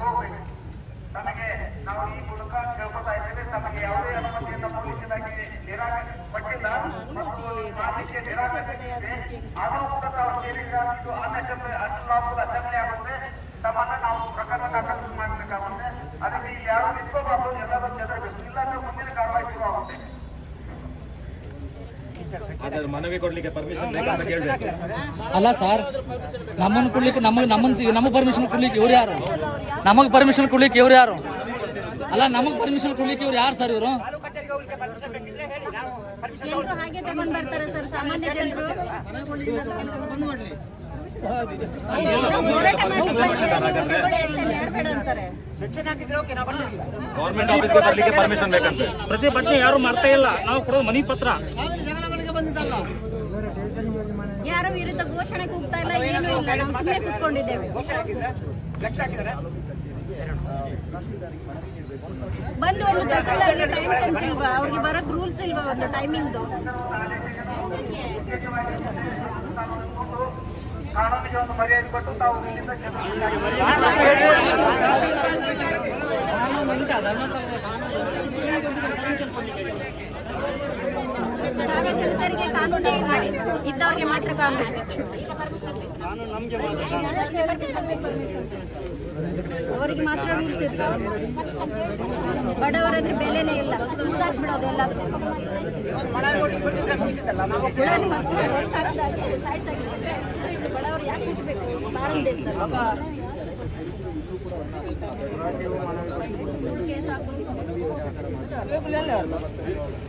ಹೋಗ್ಬೇಕು ತಮಗೆ ನಾವು ಈ ಮೂಲಕ ಕೇಳ್ಕೊತಾ ಇದ್ದೇವೆ. ತಮಗೆ ಯಾವುದೇ ಅನುಮತಿಯನ್ನು ಪೊಲೀಸ್ ಇಲಾಖೆ ನಿರಾಕರಿಸಿ ಕೊಟ್ಟಿಲ್ಲ. ಮತ್ತು ಮಾಡಲಿಕ್ಕೆ ನಿರಾಕರಿಸಿದೆ ಆದರೂ ಕೂಡ ತಾವು ಸೇರಿದ್ರೆ ಇದು ಅಸೆಂಬ್ಲಿ ಆಗುತ್ತೆ. ತಮ್ಮನ್ನ ನಾವು ಪ್ರಕರಣ ದಾಖಲು ಮಾಡಬೇಕಾಗುತ್ತೆ. ಅದಕ್ಕೆ ಇಲ್ಲಿ ಯಾರು ನಿಂತ್ಕೋಬಾರ್ದು. ಎಲ್ಲರೂ ಚದರಬೇಕು. ಇಲ್ಲಾಂದ್ರೆ ಮುಂದಿನ ಕಾರ್ಯವಾಹಿ ಶುರು ಆಗುತ್ತೆ ಅದ್ರ ಮನವಿ ಕೊಡ್ಲಿಕ್ಕೆ ಪರ್ಮಿಷನ್ ಅಲ್ಲ ಸರ್ ನಮ್ಮನ್ನು ಕೊಡ್ಲಿಕ್ಕೆ ನಮಗೆ ನಮ್ಮನ್ನು ನಮಗೆ ಪರ್ಮಿಷನ್ ಕೊಡ್ಲಿಕ್ಕೆ ಇವ್ರು ಯಾರು? ನಮಗೆ ಪರ್ಮಿಷನ್ ಕೊಡ್ಲಿಕ್ಕೆ ಇವ್ರು ಯಾರು ಅಲ್ಲ ನಮಗ್ ಪರ್ಮಿಷನ್ ಕೊಡ್ಲಿಕ್ಕೆ ಇವ್ರು ಯಾರು ಸರ್ ಇವರು ಎಲ್ಲರೂ ಹಾಗೆ ತಗೊಂಡ್ ಬರ್ತಾರೆ ಸರ್ ಸಾಮಾನ್ಯ ಜನರು ಹೋರಾಟ ಮಾಡ್ಬೇಡ ಅಂತಾರೆ ಗೌರ್ಮೆಂಟ್ ಆಫೀಸ್ಗೆ ಬರ್ಲಿಕ್ಕೆ ಪರ್ಮಿಷನ್ ಬೇಕಂತೆ ಪ್ರತಿಭಟನೆ ಯಾರು ಮಾಡ್ತಾ ಇಲ್ಲ ನಾವು ಕೊಡೋದು ಮನಿ ಪತ್ರ ಯಾರ ವಿರುದ್ಧ ಘೋಷಣೆ ಕೂಗ್ತಾ ಇಲ್ಲ ಏನು ಇಲ್ಲ ನಾವು ಸುಮ್ಮನೆ ಕೂತ್ಕೊಂಡಿದ್ದೇವೆ ಬಂದು ಒಂದು ತಹಸೀಲ್ದಾರ್ಗೆ ಟೈಮ್ ಸೆನ್ಸ್ ಇಲ್ವಾ? ಅವ್ರಿಗೆ ಬರಕ್ ರೂಲ್ಸ್ ಇಲ್ವಾ ಒಂದು ಟೈಮಿಂಗ್ದು ಕಾನೂನಿಗೆ ಒಂದು ಮರ್ಯಾದೆ ಕೊಟ್ಟು ತಾವು ಇಲ್ಲಿಂದ ಚದರ ಸಾರ್ವಜನಿಕರಿಗೆ ಕಾನೂನೇ ಇಲ್ಲ ಇದ್ದವ್ರಿಗೆ ಮಾತ್ರ ಕಾನೂನು ಅವರಿಗೆ ಮಾತ್ರ ರೂಲ್ಸ್ ಇರ್ತಾವೆ ಬಡವರಾದ್ರೆ ಬೆಲೆನೇ ಇಲ್ಲ. ಬಿಡೋದು ಎಲ್ಲದಕ್ಕೂ. ಬಡವರು ಯಾಕೆ ಕೇಸ್ ಹಾಕೋದು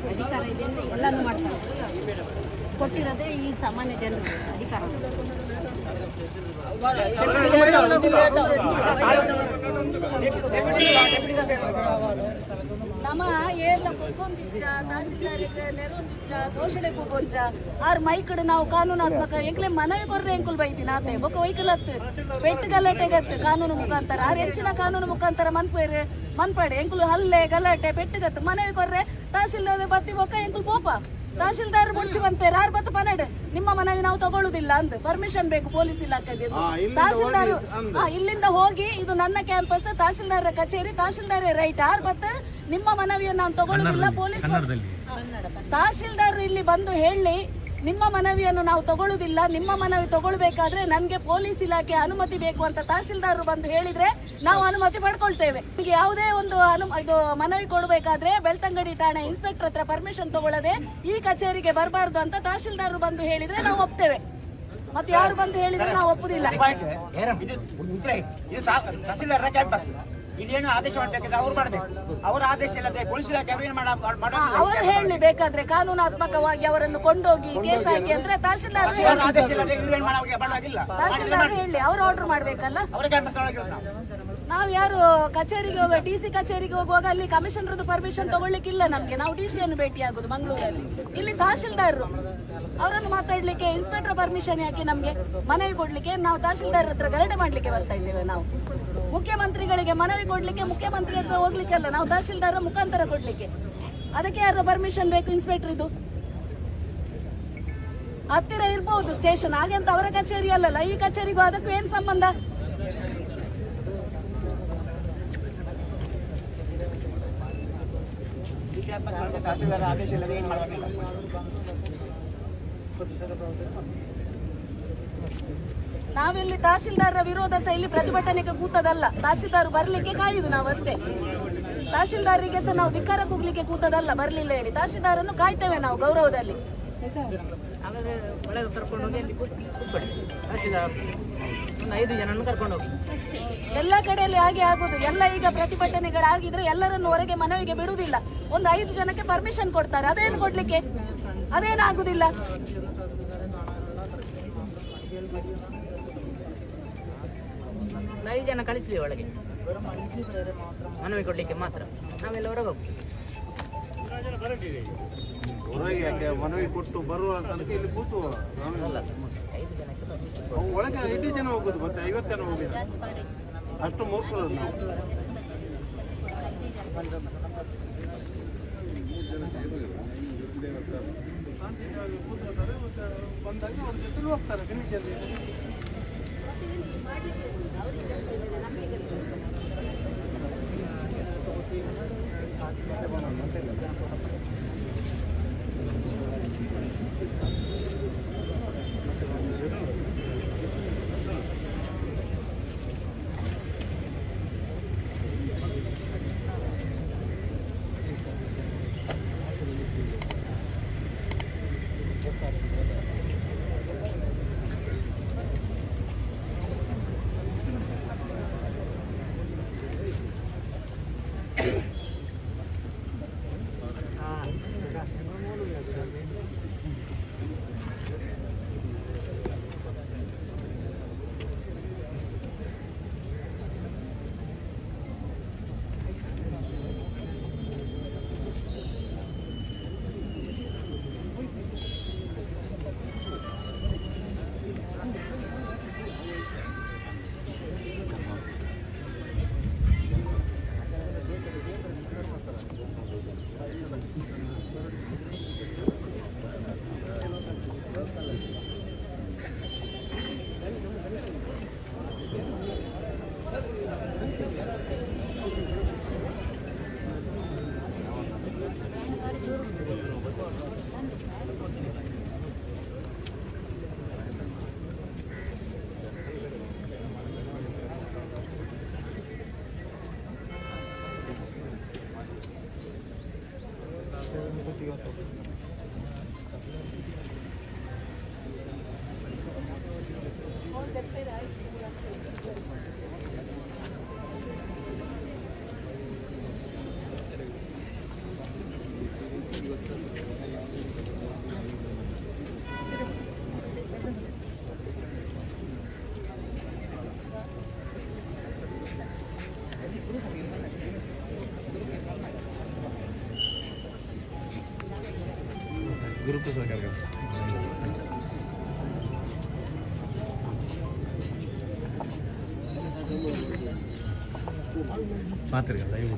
ಅಧಿಕಾರ ಇದೆ ಎಲ್ಲನೂ ಮಾಡ್ತಾರೆ ಕೊಟ್ಟಿರೋದೇ ಈ ಸಾಮಾನ್ಯ ಜನರು ಅಧಿಕಾರ ನಮ್ಮ ಏರ್ಲ ನೆರವೊಂದಿಜ್ಜ ಘೋಷಣೆಗೂ ಆರ್ ಮೈಕಡ್ ನಾವು ಕಾನೂನಾತ್ಮಕ ಎಂಕ್ಲೆ ಮನವಿ ಕೊರ್ರೆ ಎಂಕುಲ್ ಬೈತಿ ನಾತೆ ಬೊಕ ವೈಕಲತ್ ಪೆಟ್ಟು ಗಲಾಟೆಗತ್ ಕಾನೂನು ಮುಖಾಂತರ. ಆರ್ ಹೆಚ್ಚಿನ ಕಾನೂನು ಮುಖಾಂತರ ಮನ್ಪೇರೆ ಮನ್ಪಡೆ. ಎಂಕುಲು ಹಲ್ಲೆ ಗಲಾಟೆ ಪೆಟ್ಟುಗತ್ ಮನವಿ ಕೊರ್ರೆ ತಹಸೀಲ್ದಾರ್ ಬತ್ತಿ ಬೊಕ ಎಂಕುಲ್ ಪೋಪ ತಹಶೀಲ್ದಾರ್ ಮುಡ್ಚಿ ಬಂತೇರೆ ಆರ್ ಬತ್ತು ಪನಡೆ ನಿಮ್ಮ ಮನವಿ ನಾವು ತಗೊಳ್ಳುದಿಲ್ಲ ಅಂತ ಪರ್ಮಿಷನ್ ಬೇಕು ಪೊಲೀಸ್ ಇಲಾಖೆಗೆ ತಹಶೀಲ್ದಾರ್ ಹಾ, ಇಲ್ಲಿಂದ ಹೋಗಿ ಇದು ನನ್ನ ಕ್ಯಾಂಪಸ್ ತಹಶೀಲ್ದಾರ್ ಕಚೇರಿ ತಹಶೀಲ್ದಾರ್ ರೈಟ್. ಆರ್ ಬತ್ತ ನಿಮ್ಮ ಮನವಿಯನ್ನು ನಾನು ತಗೊಳ್ಳೋದಿಲ್ಲ ಪೊಲೀಸ್ ತಹಶೀಲ್ದಾರ್ ಇಲ್ಲಿ ಬಂದು ಹೇಳಿ ನಿಮ್ಮ ಮನವಿಯನ್ನು ನಾವು ತಗೊಳ್ಳುವುದಿಲ್ಲ ನಿಮ್ಮ ಮನವಿ ತಗೊಳ್ಬೇಕಾದ್ರೆ ನನ್ಗೆ ಪೊಲೀಸ್ ಇಲಾಖೆ ಅನುಮತಿ ಬೇಕು ಅಂತ ತಹಶೀಲ್ದಾರರು ಬಂದು ಹೇಳಿದ್ರೆ ನಾವು ಅನುಮತಿ ಪಡ್ಕೊಳ್ತೇವೆ. ನಿಮಗೆ ಯಾವುದೇ ಒಂದು ಅನು ಇದು ಮನವಿ ಕೊಡಬೇಕಾದ್ರೆ ಬೆಳ್ತಂಗಡಿ ಠಾಣೆ ಇನ್ಸ್ಪೆಕ್ಟರ್ ಹತ್ರ ಪರ್ಮಿಷನ್ ತಗೊಳ್ಳದೆ ಈ ಕಚೇರಿಗೆ ಬರಬಾರ್ದು ಅಂತ ತಹಶೀಲ್ದಾರ್ ಬಂದು ಹೇಳಿದ್ರೆ ನಾವು ಒಪ್ತೇವೆ. ಮತ್ತೆ ಯಾರು ಬಂದು ಹೇಳಿದ್ರೆ ನಾವು ಒಪ್ಪುದಿಲ್ಲ. ಇದು ಉಂಟ್ರೆ, ಇದು ತಾ- ತಹಸೀಲ್ದಾರರ ಕ್ಯಾಂಪಸ್ ಇಲ್ಲೇನು ಆದೇಶ ಮಾಡ್ಬೇಕಿದ್ರೆ ಅವ್ರು ಮಾಡ್ಬೇಕು. ಅವರ ಆದೇಶ ಇಲ್ಲದೆ ಪೊಲೀಸ್ ಇಲಾಖೆ ಅವ್ರು ಏನು ಹೇಳಿ ಬೇಕಾದ್ರೆ ಕಾನೂನಾತ್ಮಕವಾಗಿ ಅವರನ್ನು ಕೊಂಡೋಗಿ ಕೇಸ್ ಹಾಕಿ ಅಂದ್ರೆ ತಹಶೀಲ್ದಾರ್ ಆದೇಶ ಇಲ್ಲದೆ ಇವ್ರು ಮಾಡೋಕೆ ತಹಶೀಲ್ದಾರ್ ಹೇಳಿ ಅವ್ರು ಆರ್ಡರ್ ಮಾಡ್ಬೇಕಲ್ಲ? ಅವ್ರ ಕ್ಯಾಂಪಸ್ ಒಳಗೆ ನಾವು. ಯಾರು ಕಚೇರಿಗೆ ಹೋಗುವ ಡಿ ಸಿ ಕಚೇರಿಗೆ ಹೋಗುವಾಗ ಅಲ್ಲಿ ಕಮಿಷನರ್ದು ಪರ್ಮಿಷನ್ ತಗೊಳ್ಳಿಕ್ಕಿಲ್ಲ ನಮ್ಗೆ. ನಾವು ಡಿ ಸಿಯನ್ನು ಭೇಟಿ ಆಗುದು ಮಂಗಳೂರಲ್ಲಿ. ಇಲ್ಲಿ ತಹಶೀಲ್ದಾರರು. ಅವರನ್ನು ಮಾತಾಡ್ಲಿಕ್ಕೆ ಇನ್ಸ್ಪೆಕ್ಟರ್ ಪರ್ಮಿಷನ್ ಯಾಕೆ ನಮ್ಗೆ ಮನವಿ ಕೊಡ್ಲಿಕ್ಕೆ? ನಾವು ತಹಶೀಲ್ದಾರ್ ಹತ್ರ ಗಲಾಟೆ ಮಾಡ್ಲಿಕ್ಕೆ ಬರ್ತಾ ಇದ್ದೇವೆ ನಾವು. ಮುಖ್ಯಮಂತ್ರಿಗಳಿಗೆ ಮನವಿ ಕೊಡ್ಲಿಕ್ಕೆ ಮುಖ್ಯಮಂತ್ರಿ ಹತ್ರ ಹೋಗ್ಲಿಕ್ಕೆ ಅಲ್ಲ, ನಾವು ತಹಶೀಲ್ದಾರ ಮುಖಾಂತರ ಕೊಡ್ಲಿಕ್ಕೆ. ಅದಕ್ಕೆ ಯಾರ ಪರ್ಮಿಷನ್ ಬೇಕು ಇನ್ಸ್ಪೆಕ್ಟರ್ ಇದು ಹತ್ತಿರ ಇರ್ಬೋದು ಸ್ಟೇಷನ್ ಹಾಗೆ ಅಂತ ಅವರ ಕಚೇರಿ ಅಲ್ಲಲ್ಲ, ಈ ಕಚೇರಿಗೂ ಅದಕ್ಕೂ ಏನ್ ಸಂಬಂಧ? ಆದೇಶ ನಾವಿಲ್ಲಿ ತಹಶೀಲ್ದಾರರ ವಿರೋಧ ಸಹ ಇಲ್ಲಿ ಪ್ರತಿಭಟನೆಗೆ ಕೂತದಲ್ಲ. ತಹಶೀಲ್ದಾರ್ ಬರ್ಲಿಕ್ಕೆ ಕಾಯುದು ನಾವು ಅಷ್ಟೇ ತಹಶೀಲ್ದಾರಿಗೆ ಸಹ ನಾವು ಧಿಕ್ಕಾರ ಕೂಗ್ಲಿಕ್ಕೆ ಕೂತದಲ್ಲ ಬರ್ಲಿಲ್ಲ ಹೇಳಿ. ತಹಶೀಲ್ದಾರನ್ನು ಕಾಯ್ತೇವೆ ನಾವು ಗೌರವದಲ್ಲಿ. ಎಲ್ಲ ಕಡೆಯಲ್ಲಿ ಹಾಗೆ ಆಗುದು. ಎಲ್ಲ ಈಗ ಪ್ರತಿಭಟನೆಗಳಾಗಿದ್ರೆ ಎಲ್ಲರನ್ನು ಹೊರಗೆ ಮನವಿಗೆ ಬಿಡುವುದಿಲ್ಲ. ಒಂದು ಐದು ಜನಕ್ಕೆ ಪರ್ಮಿಷನ್ ಕೊಡ್ತಾರೆ. ಅದೇನು ಕೊಡ್ಲಿಕ್ಕೆ? ಅದೇನಾಗುದಿಲ್ಲ? ಐದು ಜನ ಕಳಿಸ್ಲಿ ಒಳಗೆ. ಮನವಿ ಕೊಡ್ಲಿಕ್ಕೆ ಮಾತ್ರ. ನಾವೆಲ್ಲ ಹೊರಗೆ ಹೋಗ್ತೀವಿ ಹೊರಗೆ ಯಾಕೆ ಮನವಿ ಕೊಟ್ಟು ಬರುವ ತನಕ ಇಲ್ಲಿ ಕೂತು. ಒಳಗೆ ಐದು ಜನ ಹೋಗುದು ಮತ್ತೆ ಐವತ್ತು ಜನ ಹೋಗಿದ್ದಾರೆ. ಅಷ್ಟು ಮೂರ್ಖರು ನಾವು. ಬಂದಾಗ ಅವ್ರ ಜೊತೆ ಹೋಗ್ತಾರೆ ಗಣೇಶಲ್ಲಿ I wanna take. Gracias. grupo se encarga. பார்த்துருக்கேன் லைவ்